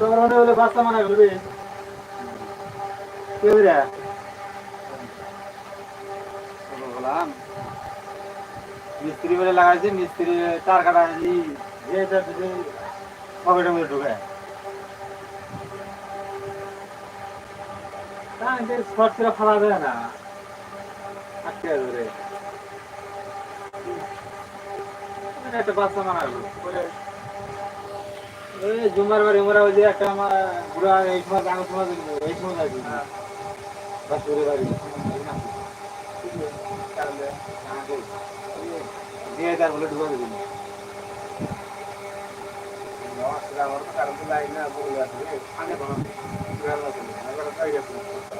তোমার মনে হলো বাচ্চা মানা করবে কে রে বললাম মিস্ত্রি বলে লাগাইছে মিস্ত্রি তার কাটা পকেটের মধ্যে ঢুকায় এটা ফালা যায় না। আটকে ধরে একটা বাচ্চা মানা করবে বলে জুমার বাড়ি মোরা ওই যে একটা আমার বুড়া এই সময় আগে সময় দিল এই সময় যাচ্ছি বাস করে বাড়ি। দিয়ে তার বলে ঢুকা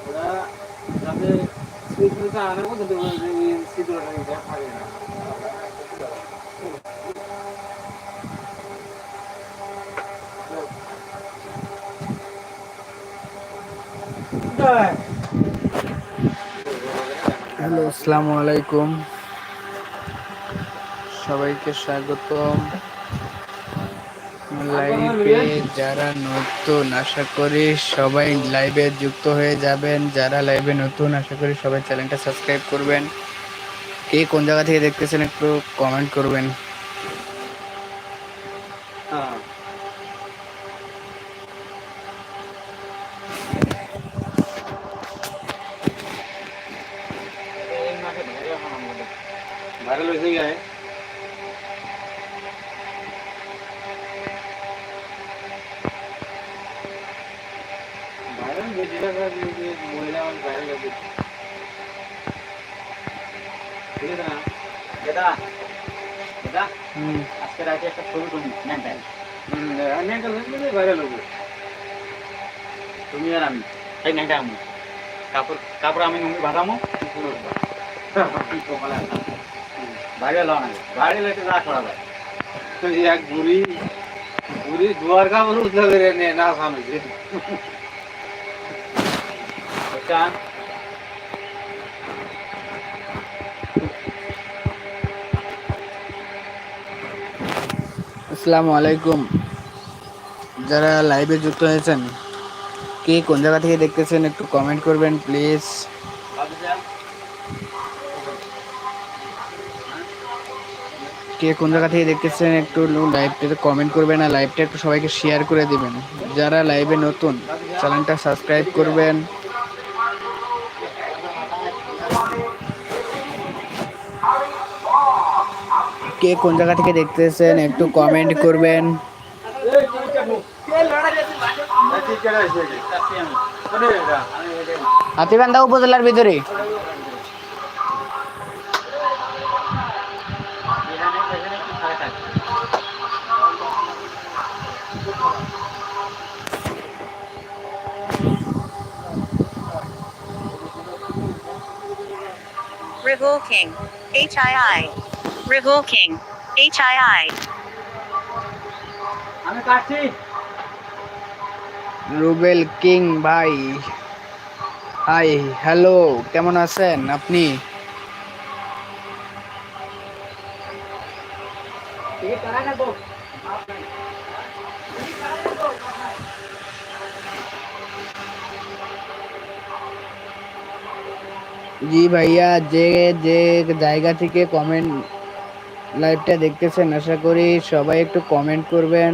ওরা যাতে শীতটা আনার মধ্যে শীতটা হ্যালো, আসসালামু আলাইকুম। সবাইকে স্বাগতম। লাইভে যারা নতুন, আশা করি সবাই লাইভে যুক্ত হয়ে যাবেন। যারা লাইভে নতুন, আশা করি সবাই চ্যানেলটা সাবস্ক্রাইব করবেন। কে কোন জায়গা থেকে দেখতেছেন একটু কমেন্ট করবেন হ্যাঁ ভাইরাল হয়েছে কি আয় ভাইরাল যেটা মহিলা ভাইরাল হয়েছে ঠিক আছে না এটা এটা হুম একটা ছবি ভাইরাল হবে। তুমি আর আমি। এই নেনটা আমি কাপড় কাপড় আমি নুঙ্গি বাঁধামো বাইরে লাও না বাইরে লেটে যা করা যায়। তো এক বুড়ি বুড়ি দুয়ার কাপড় উঠলে না সামনে আসসালামু আলাইকুম। যারা লাইভে যুক্ত হয়েছেন, কে কোন জায়গা থেকে দেখতেছেন একটু কমেন্ট করবেন প্লিজ কে কোন জায়গা থেকে দেখতেছেন একটু লাইভটাতে কমেন্ট করবেন আর লাইভটা একটু সবাইকে শেয়ার করে দিবেন। যারা লাইভে নতুন চ্যানেলটা সাবস্ক্রাইব করবেন। কে কোন জায়গা থেকে দেখতেছেন একটু কমেন্ট করবেন হাতিবান্ধা উপজেলার ভিতরে থাকে King. HII. Rihul King. HII. আমি কাটছি রুবেল কিং ভাই হাই হ্যালো কেমন আছেন আপনি জি ভাইয়া যে যে জায়গা থেকে কমেন্ট লাইভটা দেখতেছেন, আশা করি সবাই একটু কমেন্ট করবেন।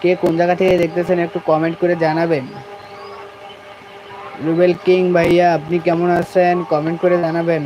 কে কোন জায়গা থেকে দেখতেছেন একটু কমেন্ট করে জানাবেন। রুবেল কিং ভাইয়া, আপনি কেমন আছেন? কমেন্ট করে জানাবেন।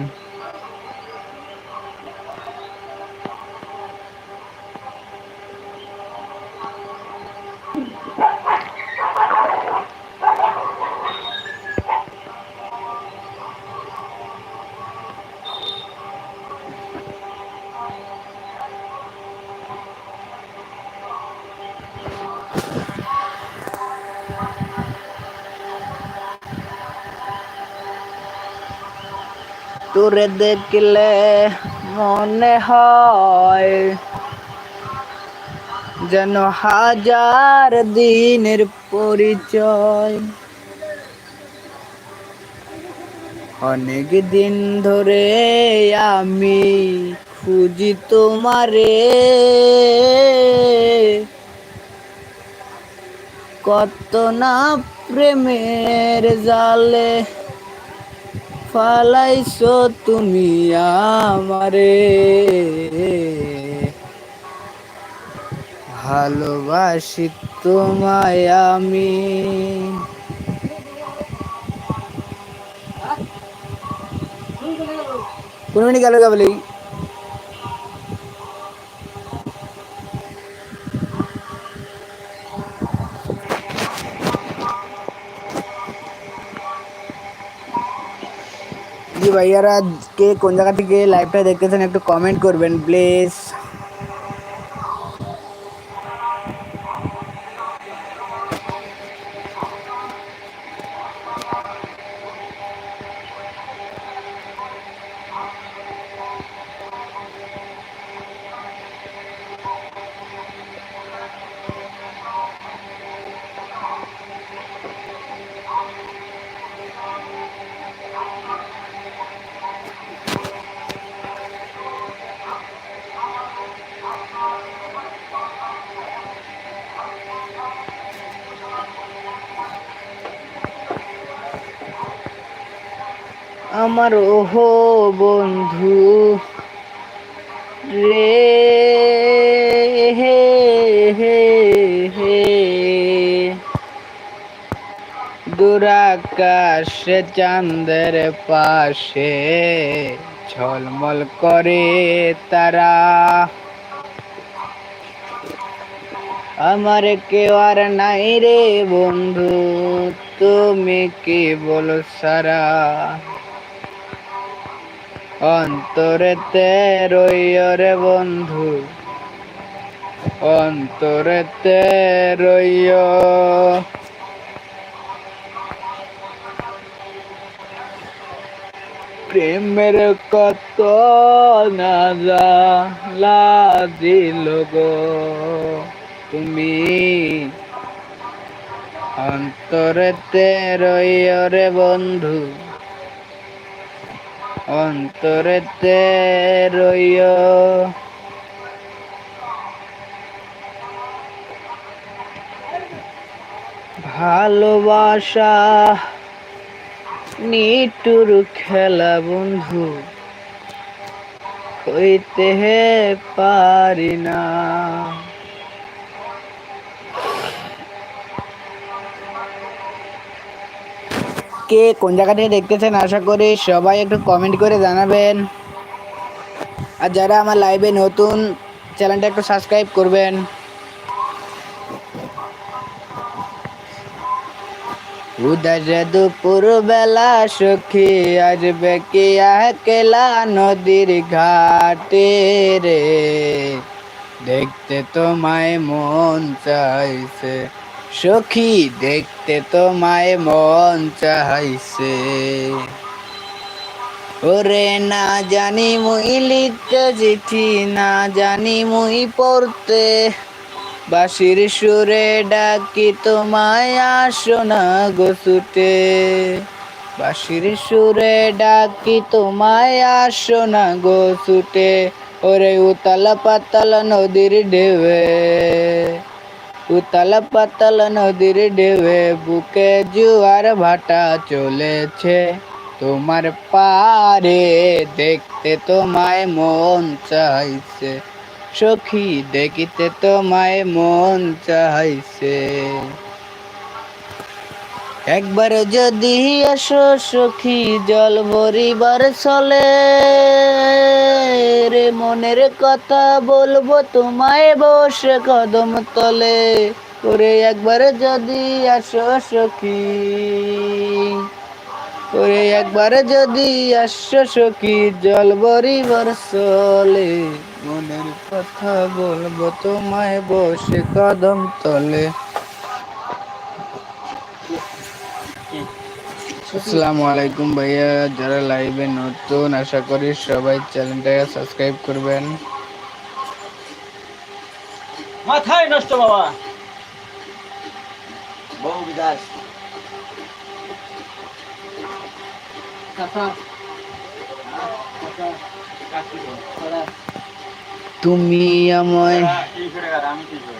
তোরে দেখলে মনে হয় যেন হাজার দিনের পরিচয়। অনেক দিন ধরে আমি খুঁজি তোমারে। কত না প্রেমের জালে ফালাইছো তুমি আমারে। ভালোবাসি তোমায় আমি। কোন মিনিট গেল? বলি ভাইয়ারা কে কোন জায়গা থেকে লাইভটা দেখতেছেন একটু কমেন্ট করবেন প্লিজ আমার ওহো বন্ধু রে, হে হে হে। দুরাকাশে চাঁদের পাশে ঝলমল করে তারা। আমার কেউ আর নাই রে বন্ধু, তুমি কি বলো সারা? অন্তরেতে রইয় বন্ধু। অন্তরেতে রইয় প্রেমের কত না দিল গো। তুমি অন্তরেতে রইয় রে বন্ধু। অন্তরেতে রইয় ভালোবাসা নিটুর খেলা বন্ধু হইতে পারি না। কে কোন জায়গা থেকে দেখতেছেন আশা করি সবাই একটু কমেন্ট করে জানাবেন। আর যারা আমার লাইভে নতুন চ্যানেলটা একটু সাবস্ক্রাইব করবেন। উদর দুপুর বেলা সখী আসবে কি একলা নদীর ঘাটে রে? দেখতে তোমায় মন চাইছে। সখী দেখতে তোমায় মন চাইছে। ওরে না জানি মুই লিখতে চিঠি, না জানি মুই পড়তে। বাসির সুরে ডাকি তোমায় আসো না গো ছুটে। বাঁশির সুরে ডাকি তোমায় আসো না গোসুটে ওরে উতাল পাতাল নদীর ঢেউয়ে। উতাল পাতাল নদীর ঢেউয়ে বুকে জুয়ার ভাটা চলেছে। তোমার পারে দেখতে তোমায় মন চাইছে, সখী দেখিতে তোমায় মন চাইছে। একবার যদি আসো সখী, জল ভরিবার চলে রে মনের কথা বলব, তোমায় বসে কদম তলে ওরে একবার যদি আসো সখী ওরে একবার যদি আসো সখী, জল ভরিবার চলে। মনের কথা বলব, তোমায় বসে কদম তলে আসসালামু আলাইকুম ভাইয়া যারা লাইভে নতুন আশা করি সবাই চ্যানেলটাকে সাবস্ক্রাইব করবেন। মাথায় নষ্ট বাবা। বহু বিদাস তুমি আমায় আমি করে।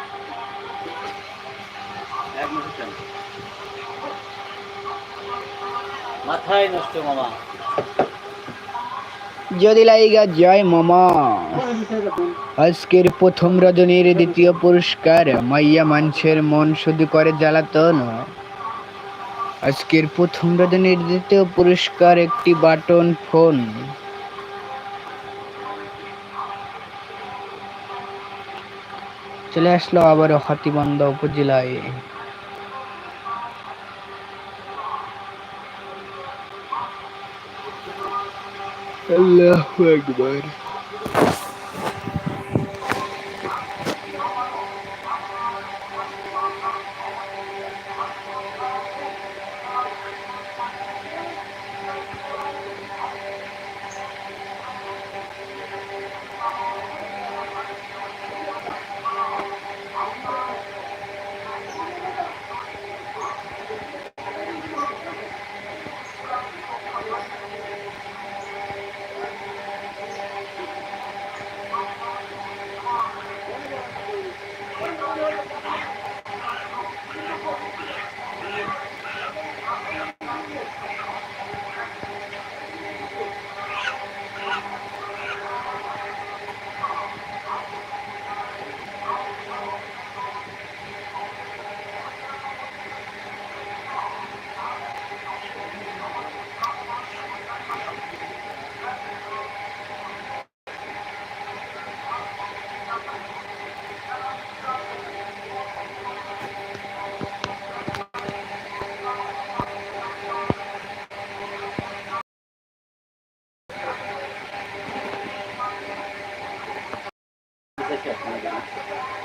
যদি লাইগা জয় মামা। আজকের প্রথম রজনীর দ্বিতীয় পুরস্কার মাইয়া মানুষের মন শুধু করে জ্বালাতন। আজকের প্রথম রজনীর দ্বিতীয় পুরস্কার একটি বাটন ফোন। চলে আসলো আবারও হাতিবান্ধা উপজেলায়। Allahu Akbar. আছে